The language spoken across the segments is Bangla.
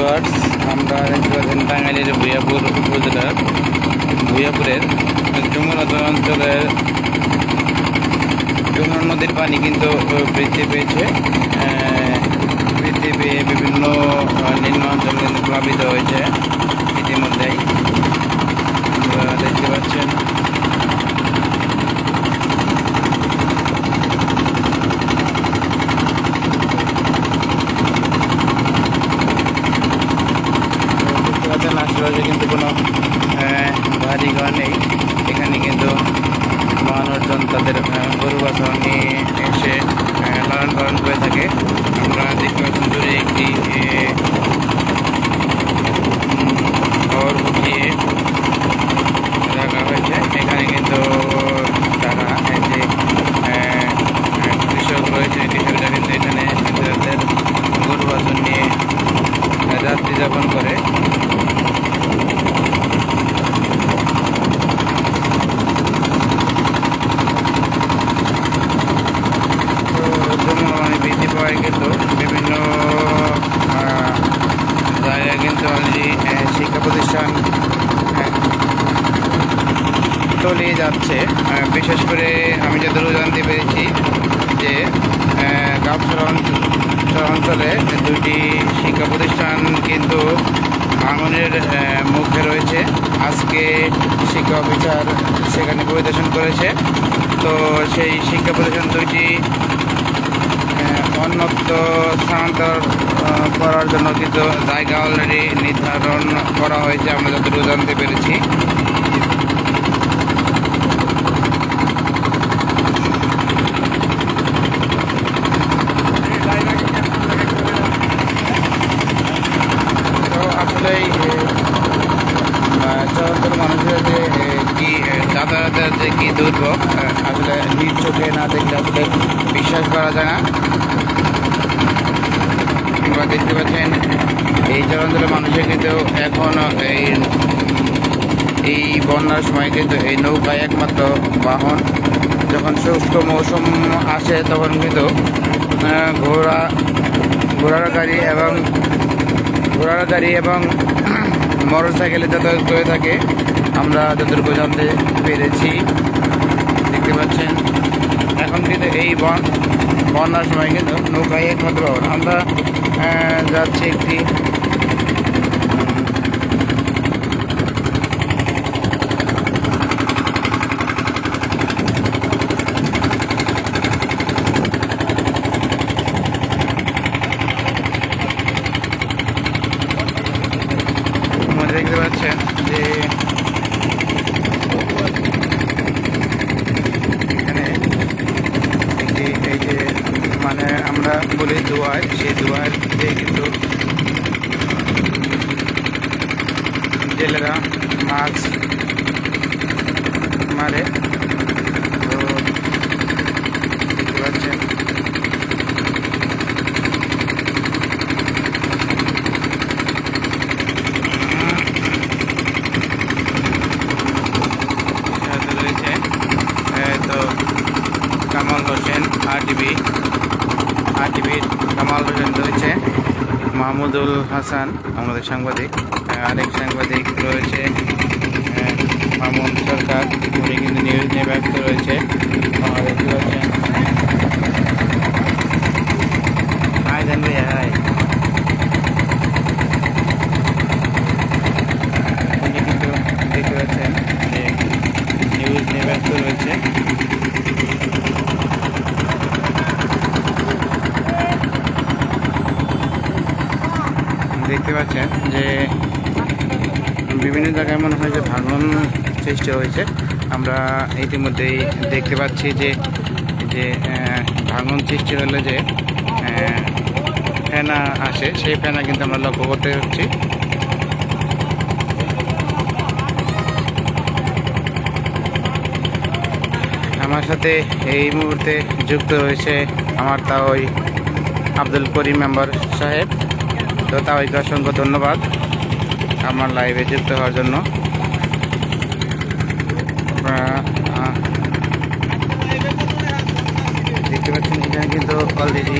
ভিওয়ার্স আমরা দেখতে পাচ্ছেন টাঙ্গাইলের ভুইয়াপুর উপজেলার ভুইয়াপুরের যমুনা অঞ্চলের যমুনা নদীর পানি কিন্তু বৃদ্ধি পেয়েছে। বৃদ্ধি পেয়ে বিভিন্ন নিম্ন অঞ্চল কিন্তু প্লাবিত হয়েছে ইতিমধ্যেই। দেখতে পাচ্ছেন দেখতে পাচ্ছেন আশেপাশে কিন্তু কোনো আহ, বাড়ি ঘর নেই। এখানে কিন্তু মানুষজন তাদের গরু বাছর নিয়ে এসে লালন পালন করে থাকে। আমরা দেখতে পাচ্ছেন দূরে একটি ঘর উঠিয়ে রাখা হয়েছে। এখানে কিন্তু তারা যে কৃষক রয়েছে কৃষকরা কিন্তু এখানে তাদের গরু বাছর নিয়ে রাত্রি যাপন করে তো জনগণে বৃদ্ধি পাওয়ায় কিন্তু বিভিন্ন আহ, জায়গায় কিন্তু অলরেডি শিক্ষা প্রতিষ্ঠান আহ, তলিয়ে যাচ্ছে। বিশেষ করে আমি যতটুকু জানতে পেরেছি যে গাবসরা অঞ্চলে দুটি শিক্ষা প্রতিষ্ঠান কিন্তু ভাঙনের মুখে রয়েছে। আজকে শিক্ষা অফিসার সেখানে পরিদর্শন করেছে। তো সেই শিক্ষা প্রতিষ্ঠান দুইটি অন্যত্র স্থানান্তর করার জন্য কিন্তু জায়গা অলরেডি নির্ধারণ করা হয়েছে, আমরা যতটুকু জানতে পেরেছি তো আসলে চলাচল মানুষের যে এ, কি এ, যাতায়াতের যে কি দুর্ভোগ আসলে নিজ চোখে না দেখলে আসলে বিশ্বাস করা যায় না। কিংবা দেখতে পাচ্ছেন, এই চলাচলের মানুষের কিন্তু এখন এই এই বন্যার সময় কিন্তু এই নৌকায় একমাত্র বাহন। যখন শুষ্ক মৌসুম আসে, তখন কিন্তু ঘোড়া, ঘোড়ার গাড়ি এবং, ঘোড়ার গাড়ি এবং মোটর সাইকেলে যাতায়াত করে থাকে। আমরা যতটুকু জানতে পেরেছি, দেখতে পাচ্ছেন। এখন কিন্তু এই বন, বন্যার সময় কিন্তু নৌকায় একমাত্র আমরা যাচ্ছি একটি আপনারা দেখতে পাচ্ছেন যে এখানে একটি এই যে মানে আমরা বলি দোয়ার সেই দুয়ার দিয়ে কিন্তু জেলেরা মাছ মারে তো দেখতে পাচ্ছেন সাথে রয়েছে এ, তো কামাল হোসেন আরটিভি আরটিভির কামাল হোসেন রয়েছে মাহমুদুল হাসান, আমাদের সাংবাদিক। আরেক সাংবাদিক রয়েছে মামুন সরকার। উনি কিন্তু নিউজ নিয়ে ব্যস্ত রয়েছে। আমরা দেখতে হাই উনি কিন্তু দেখতে পাচ্ছেন যে নিউজ নিয়ে ব্যস্ত রয়েছে দেখতে পাচ্ছেন যে বিভিন্ন জায়গায় মনে হয় যে ভাঙন সৃষ্টি হয়েছে। আমরা ইতিমধ্যেই দেখতে পাচ্ছি যে যে ভাঙন সৃষ্টি হলে যে ফেনা আসে, সেই ফেনা কিন্তু আমরা লক্ষ্য করতে হচ্ছি আমার সাথে এই মুহূর্তে যুক্ত হয়েছে আমার তাওই আব্দুল করিম মেম্বার সাহেব। তো তা তাওইকে অসংখ্য ধন্যবাদ। আমার লাইভে যুক্ত হওয়ার জন্য আপনারা, আহ, দেখতে পাচ্ছেন এখানে কিন্তু অলরেডি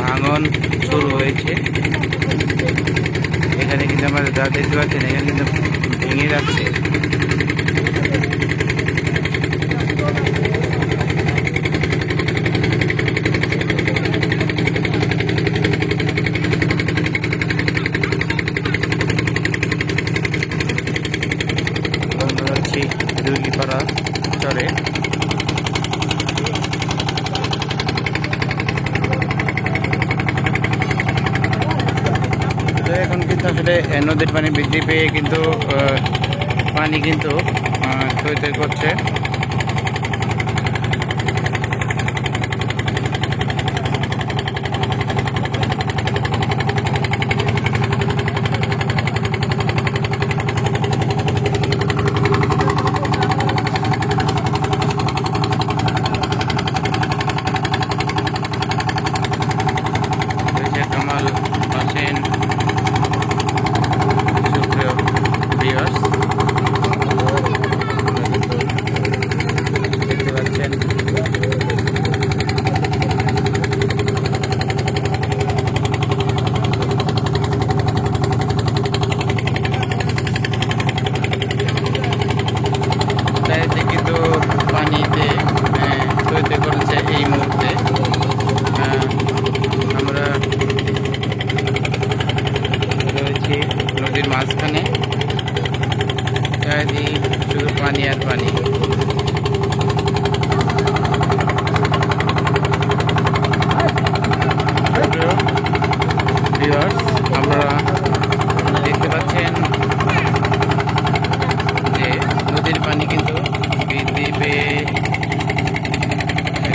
ভাঙন শুরু হয়েছে। এখানে কিন্তু আমরা যা দেখতে পাচ্ছেন, এখানে কিন্তু ভেঙে যাচ্ছে আমরা যাচ্ছি দুর্গিপাড়া চরে তো এখন কিন্তু আসলে আহ, নদীর পানি বৃদ্ধি পেয়ে কিন্তু পানি কিন্তু তৈরি করছে রয়েছে কামাল হোসেন সুপ্রিয় ভিউয়ার্স দেখতে পাচ্ছেন চারিদিকে কিন্তু পানিতে আহ, তৈরি করেছে এই মুহূর্তে আহ, আমরা রয়েছি নদীর মাঝখানে চারিদিক শুধু পানি আর পানি সুপ্রিয় viewers, আপনারা দেখতে পাচ্ছেন যে নদীর পানি কিন্তু বৃদ্ধি পেয়ে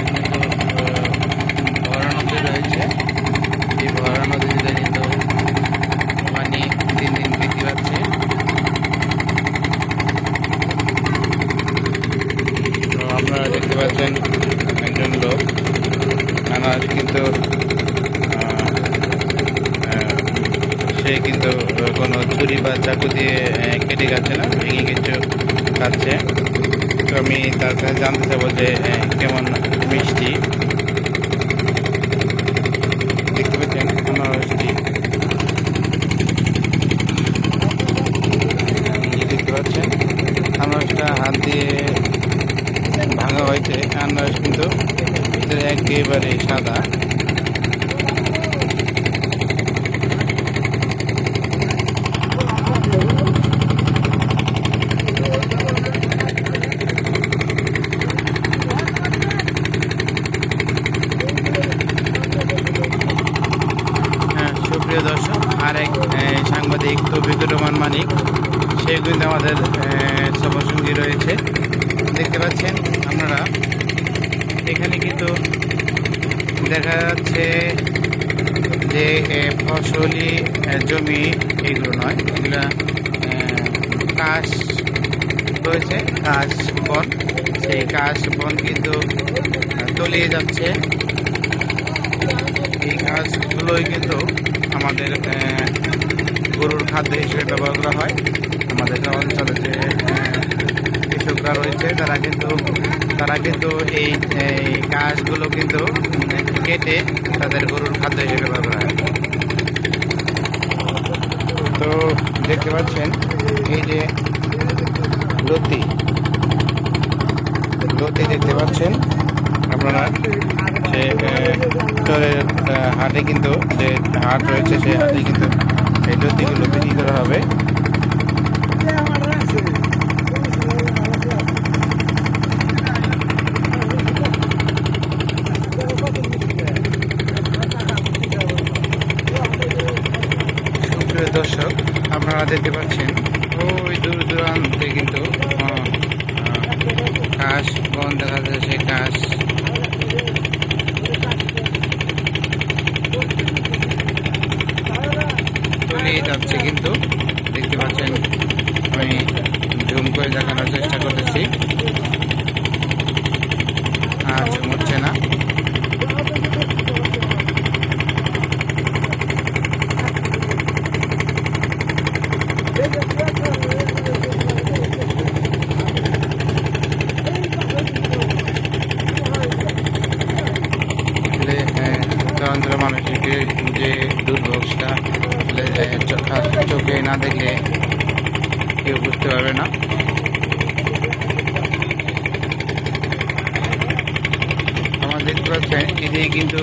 কিন্তু, আহ, ভরা নদী রয়েছে এই ভরা নদীতে কিন্তু পানি দিন দিন বৃদ্ধি পাচ্ছে তো আপনারা দেখতে পাচ্ছেন একজন লোক। আমার কিন্তু সে কিন্তু কোনো ছুরি বা চাকু দিয়ে কেটে খাচ্ছে না, ভেঙে কিছু খাচ্ছে। তো আমি তার কাছে জানতে চাবো যে কেমন মিষ্টি? দেখতে পাচ্ছেন আনারসটি এই দেখতে পাচ্ছেন আনারসটা হাত দিয়ে ভাঙা হয়েছে আনারস কিন্তু ভিতরে একেবারে সাদা হ্যাঁ, সুপ্রিয় দর্শক আরেক সাংবাদিক তৌফিকুর রহমান মানিক সে কিন্তু আমাদের সফরসঙ্গী রয়েছে দেখতে পাচ্ছেন আপনারা এখানে কিন্তু দেখা যাচ্ছে যে ফসলি জমি এগুলো নয়। এগুলো কাশ রয়েছে, কাশ বন। সেই কাশ বন কিন্তু তলিয়ে যাচ্ছে। এই ঘাসগুলোই কিন্তু আমাদের গরুর খাদ্য হিসেবে ব্যবহার করা হয়। আমাদের অঞ্চলে যে কৃষকরা রয়েছে, তারা কিন্তু তারা কিন্তু এই ঘাসগুলো কিন্তু কেটে তাদের গরুর খাদ্য হিসেবে ব্যবহার হয় তো দেখতে পাচ্ছেন এই যে লতি লতি দেখতে পাচ্ছেন আপনারা চরের আহ, হাটে কিন্তু যে হাট রয়েছে সেই হাটে কিন্তু এই লতিগুলো বিক্রি করা হবে সুপ্রিয় দর্শক আপনারা দেখতে পাচ্ছেন। ওই দূর দূরান্তে কিন্তু আহ, ঘাস বন দেখা যাচ্ছে সেই ঘাস যাচ্ছে কিন্তু দেখতে পাচ্ছেন আমি জুম করে দেখানোর চেষ্টা করতেছি আর জুম হচ্ছে না আসলে আহ, উত্তরাঞ্চলের মানুষকে দেখলে কেউ বুঝতে পারবে না আমার দেখতে পাচ্ছেন এদিকে কিন্তু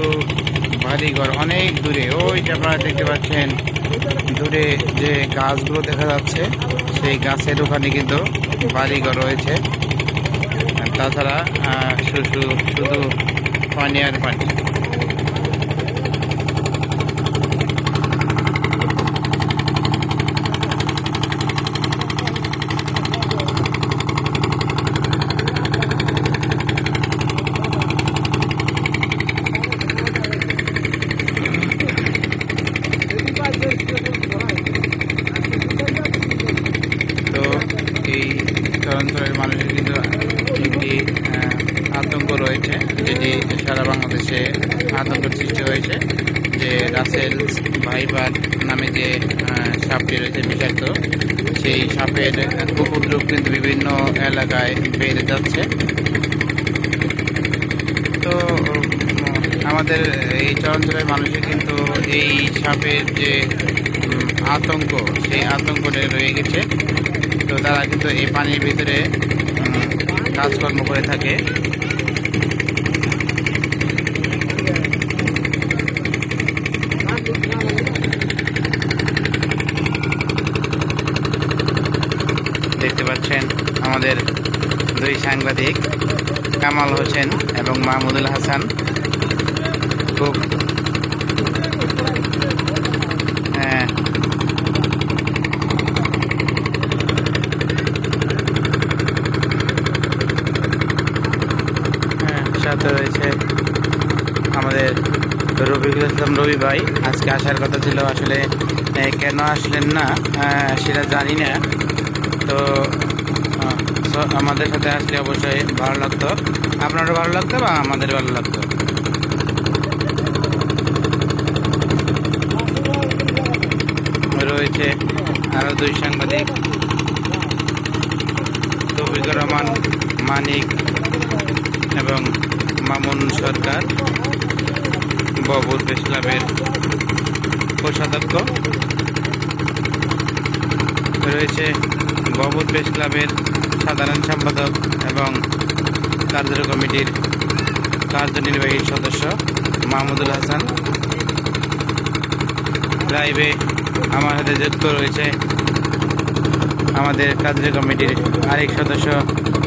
বাড়িঘর অনেক দূরে। ওই যে আপনারা দেখতে পাচ্ছেন, দূরে যে গাছগুলো দেখা যাচ্ছে, সেই গাছের ওখানে কিন্তু বাড়িঘর রয়েছে। তাছাড়া শুধু শুধু পানি আর পানি তো এই চরাঞ্চলের মানুষের কিন্তু একটি আহ, আতঙ্ক রয়েছে যেটি সারা বাংলাদেশে আতঙ্কের সৃষ্টি হয়েছে যে রাসেল ভাইবার নামে যে সাপটি রয়েছে বিষাক্ত, সেই সাপের উপদ্রব কিন্তু বিভিন্ন এলাকায় বেড়ে যাচ্ছে। তো আমাদের এই চরাঞ্চলের মানুষের কিন্তু এই সাপের যে আতঙ্ক, সেই আতঙ্কটা রয়ে গেছে। তো তারা কিন্তু এই পানির ভিতরে কাজকর্ম করে থাকে দেখতে পাচ্ছেন আমাদের দুই সাংবাদিক কামাল হোসেন এবং মাহমুদুল হাসান। খুব হ্যাঁ। হ্যাঁ, রয়েছে আমাদের রবিকুল ইসলাম রবি ভাই। আজকে আসার কথা ছিল আসলে কেন আসলেন না? সেটা জানি না। তো so আমাদের সাথে আসলে অবশ্যই ভালো লাগতো। আপনারও ভালো লাগতো বা আমাদের ভালো লাগতো? রয়েছে আরও দুই সাংবাদিক। তৌফিকুর রহমান, মানিক এবং মামুন সরকার, ববুর ক্লাবের কোষাধ্যক্ষ। রয়েছে ববুর ক্লাবের সাধারণ সম্পাদক এবং কার্য কমিটির কার্যনির্বাহী সদস্য মাহমুদুল হাসান। লাইভে আমার সাথে যুক্ত রয়েছে আমাদের কার্য কমিটির আরেক সদস্য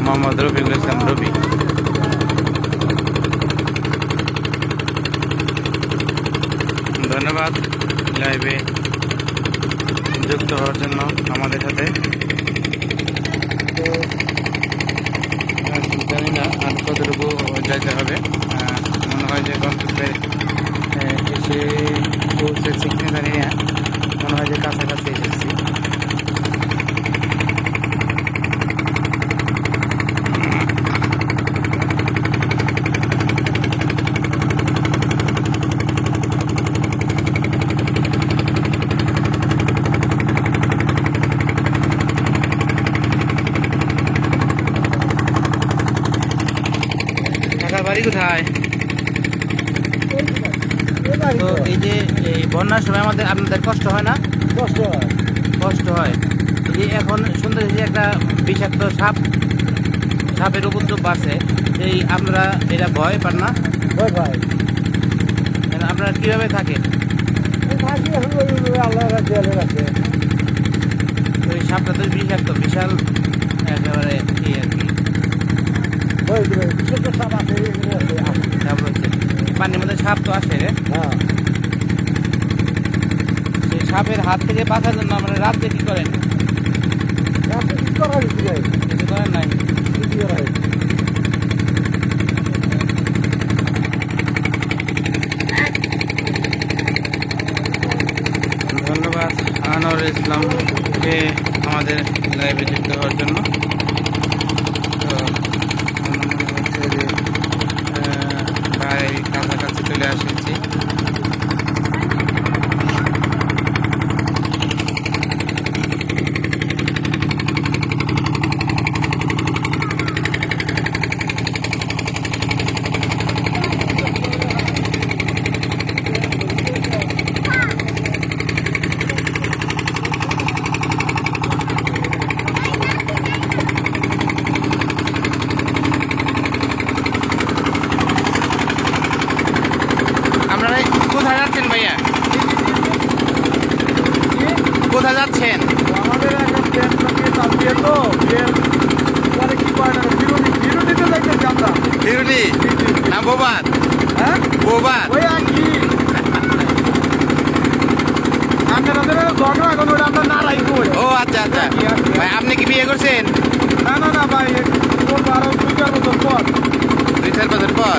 মোহাম্মদ রফিকুল ইসলাম রবি ধন্যবাদ। লাইভে যুক্ত হওয়ার জন্য আমাদের সাথে। তো জানি না আর কতটুকু যাইতে হবে। মনে হয় যে গন্তব্যে এসে পৌঁছেছি কিনা জানি না। মনে হয় যে কাছাকাছি। বাড়ি কোথায়? তো এই যে এই বন্যার সময় আমাদের আপনাদের কষ্ট হয় না? কষ্ট হয়। কষ্ট হয়। এই যে এখন সুন্দর যে একটা বিষাক্ত সাপ সাপের উপদ্রব বাড়ছে এই আপনারা এটা ভয় পান না? ভয় মানে আপনারা কীভাবে থাকেন? থাকি আল্লাহ সাপটা তো বিষাক্ত বিশাল একেবারে কি আর কি। পানির মধ্যে সাপ তো আসে রে। সেই সাপের হাত থেকে বাঁচার জন্য আপনারা রাত্রে কি করেন? কিছু করেন নাই? ধন্যবাদ আনোয়ার ইসলামকে আমাদের লাইভে যুক্ত হওয়ার জন্য। চলে এসেছি কি না না না ভাই তোর আরও দুই চার বছর পর দুই চার বছর পর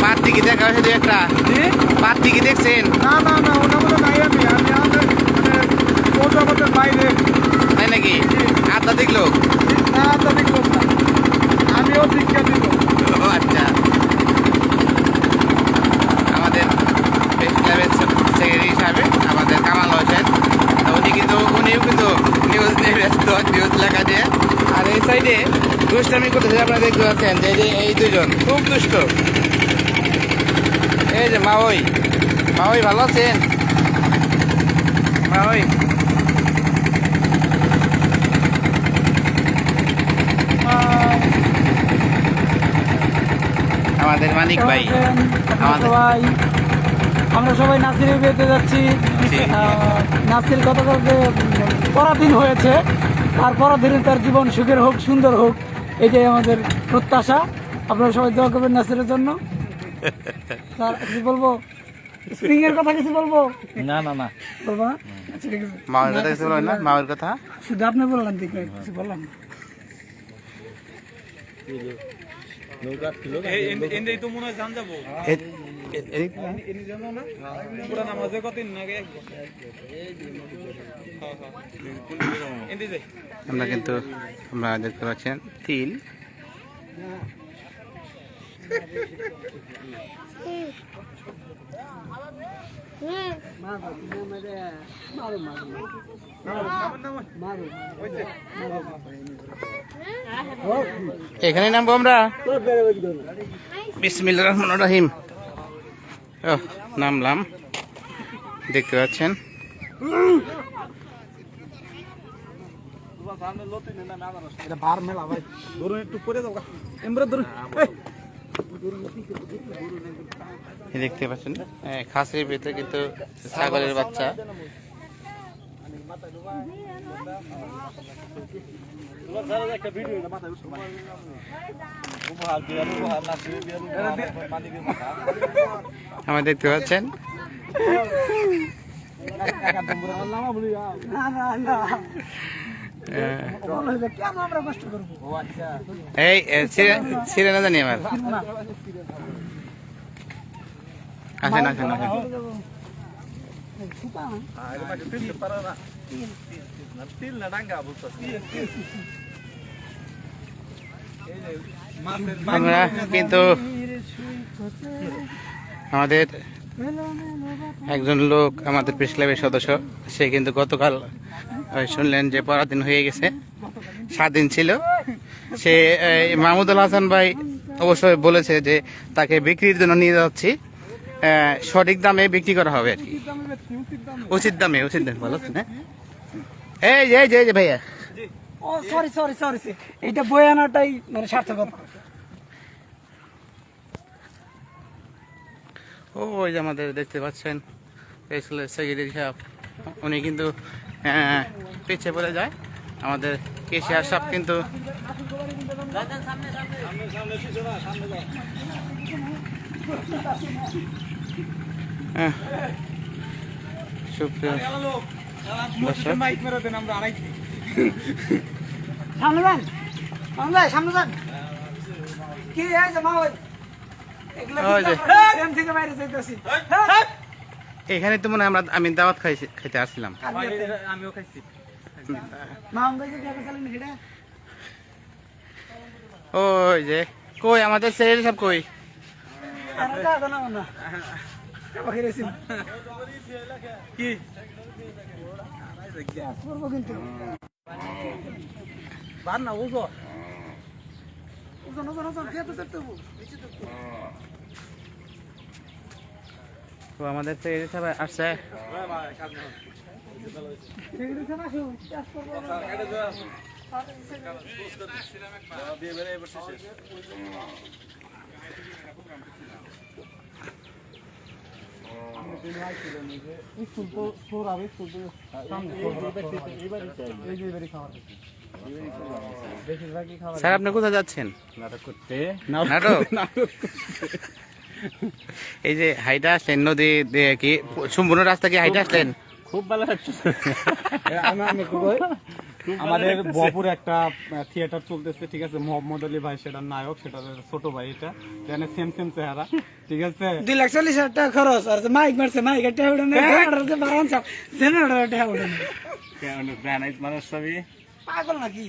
পাত্রি কি দেখা হয়েছে দু একটা? জি? পাত্রি কি দেখছেন? না না না ওটা বলে নাই আমি। আমি আমাদের মানে পৌঁছাবতের বাইরে। তাই নাকি? আধ্যাত্মিক লোক? না তা দেখলাম না। আমিও দীক্ষা দিব। আচ্ছা। আমাদের প্রেস ক্লাবের সেক্রেটারি হিসাবে আমাদের কামাল হোসেন। কিন্তু উনিও কিন্তু নিউজ নিয়ে ব্যস্ত নিউজ লেখা দিয়ে। আর এই সাইডে দুষ্টামি করতেছে আপনারা দেখতে পাচ্ছেন যে এই দুজন খুব দুষ্ট। এই যে মাওই মাওই ভালো আছেন? মাওই। আমাদের মানিক ভাই আমরা আমাদের- সবাই? আমরা সবাই নাসিরের বিয়েতে যাচ্ছি। নাসির গতকালকে পরাধীন হয়েছে আর পরাধীনে তার জীবন সুখের হোক সুন্দর হোক এটাই আমাদের প্রত্যাশা। আপনারা সবাই দোয়া করবেন নাসিরের জন্য। স্যার কিছু বলব? স্প্রিং এর কথা কিছু বলব? না না না। বলব না? আচ্ছা ঠিক আছে। মাওয়ের কথা কিছু বলবেন না? মাওয়ের কথা? শুধু আপনি বললাম দেখবেন কিছু বললাম না। এন্ডেই তো মনে হয় জান যাব। আমরা কিন্তু আমরা দেখতে পাচ্ছেন তিল। এখানে নামবো আমরা? বিসমিল্লা রহমান রাহিম। নামলাম। দেখতে পাচ্ছেন? দেখতে পাচ্ছেন? খাসির ভিতরে কিন্তু ছাগলের বাচ্চা। মাথায় আমার দেখতে পাচ্ছেন? আচ্ছা এই ছিঁড়ে না জানি আমার। আসেন আসেন আসেন। তিল না ডাঙ্গা বুঝছ আমরা কিন্তু আমাদের একজন লোক, আমাদের প্রেস ক্লাবের সদস্য, সে কিন্তু গতকাল শুনলেন যে পরাধীন হয়ে গেছে। স্বাধীন ছিল। সে মাহমুদুল হাসান ভাই অবশ্যই বলেছে যে তাকে বিক্রির জন্য নিয়ে যাচ্ছি। সঠিক দামে বিক্রি করা হবে আর কি। উচিত দামে উচিত দামে বলো হ্যাঁ? এই যে ভাইয়া। ও সরি সরি সরি এটা বয়ানাটাই মানে সার্থকতা। ও ওই যে আমাদের দেখতে পাচ্ছেন সেক্রেটারি সাহেব উনি কিন্তু আহ, পিছিয়ে পড়ে যায়। আমাদের কেশিয়ার সাহেব কিন্তু আহ, সুপ্রিয় সামনে যান। সামনে যান সামনে যান। কি হয়েছে মা ওই? এখানে তো মনে হয় আমরা আমি দাওয়াত খাইছি খাইতে আসছিলাম। আমিও খাইছি। কি ওই যে কই আমাদের সেক্রেটারি সাহেব কই? আরে দাদা না না কাবাকে রেসি কি করব? কিন্তু বার না বুঝো ওজন ওজন ওজন খেতে দেখতে তো আমাদের সেক্রেটারি সাহেব আসছে স্যার আপনি কোথায় যাচ্ছেন নাটক করতে নাটক এই যে হাইটা আসলেন নদী দিয়ে কি সম্পূর্ণ রাস্তা কি হাইটা আসলেন খুব ভালো লাগছে আমাদের বপুরে একটা থিয়েটার চলতেছে ঠিক আছে মোহাম্মদ আলী ভাই সেটার নায়ক সেটার ছোট ভাই এটা এখানে সেম সেম চেহারা ঠিক আছে দুই লাখ চল্লিশ হাজার টাকা খরচ আর মাইক মারছে মাইক একটা উঠে নেই জেনারেটর একটা উঠে নেই মানুষ সবই পাগল নাকি?